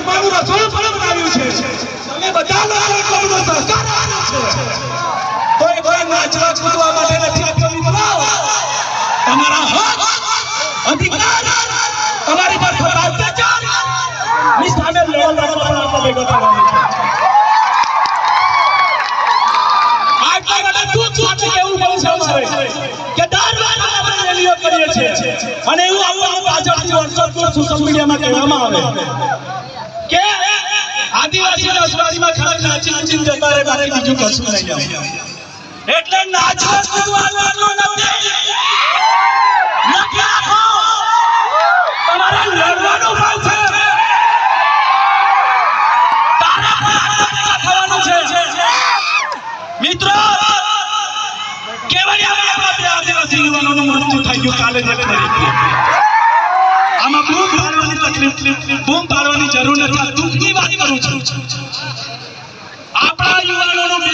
જમવાનું રસોડું પણ છે. તમે બધા લોકો બધો સહકાર આપ્યો કોઈ કોઈ નાચવા કૂદવા માટે નથી આપતો મિત્રો. તમારા હક, અધિકાર, તમારી પર થતા અત્યાચારની સામે લડવા લડવા પણ આપણે ભેગો થવાનું છે. આટલા માટે દુઃખ સાથે કહેવું બહુ કે દર વાર આપણે રેલીઓ કરીએ છીએ. અને એવું આવું પાછળથી વર્ષો સોશિયલ મીડિયામાં કહેવામાં આવે. કે આદિવાસી રસવાડીમાં ખાલી નાચી નાચી જતા રહે બાકી બીજું કશું નહીં આવે. એટલે નાચવા કૂદવાનું નથી. નથી રાખો તમારે લડવાનું પણ છે. તારે છે. મિત્રો, કેવડિયામાં આપણા આદિવાસી યુવાનોનું મૃત્યુ થઈ ગયું કાલે જે બૂમ પાડવાની જરૂર નથી. દુઃખની વાત કરું આપણા યુવાનોનો બે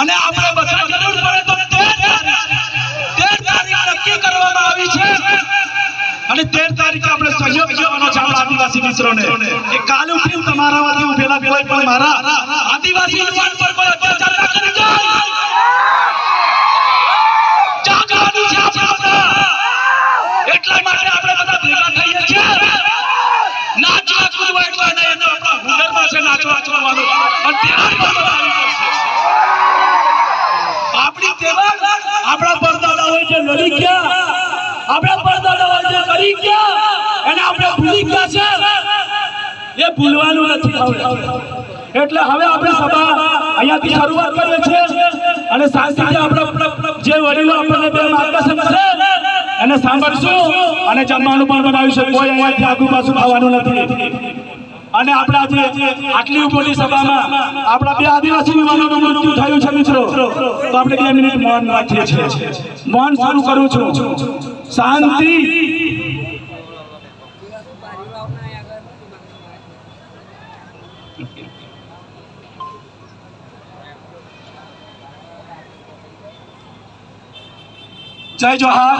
અને આપણે બધા જરૂર પડે તો તેર તારીખ તેર તારીખ નક્કી કરવામાં આવી છે. અને તેર તારીખે આપણે સહયોગ કરવાનો છે આદિવાસી મિત્રોને. કે કાલે ઉઠીને તમારામાંથી પેલા પેલા પણ મારા આદિવાસી યુવાન પર કોઈ અત્યાચાર ના કરી જાય. એટલા માટે આપણે બધા ભેગા થઈએ છીએ. નાચવા કૂદવા એટલા નહીં, એનો આપણા હુનરમાં છે નાચવા કૂદવાનું અને એ ભૂલવાનું નથી હવે. એટલે હવે આપણે સભા અહીંયાથી શરૂઆત કરીએ છીએ. અને શાંતિથી આપણે જે વડીલો આપણને બે માર્ગદર્શન છે એને સાંભળશું અને જમવાનું પણ બનાવીશું. કોઈ અહીંયાથી આગુ પાછું થવાનું નથી. અને આપણે આજે આટલી મોટી સભામાં આપણા બે આદિવાસી યુવાનોનું મૃત્યુ થયું છે મિત્રો, તો આપણે બે મિનિટ મૌન રાખીએ છીએ. મૌન શરૂ કરું છું. શાંતિ. જય જોહાર.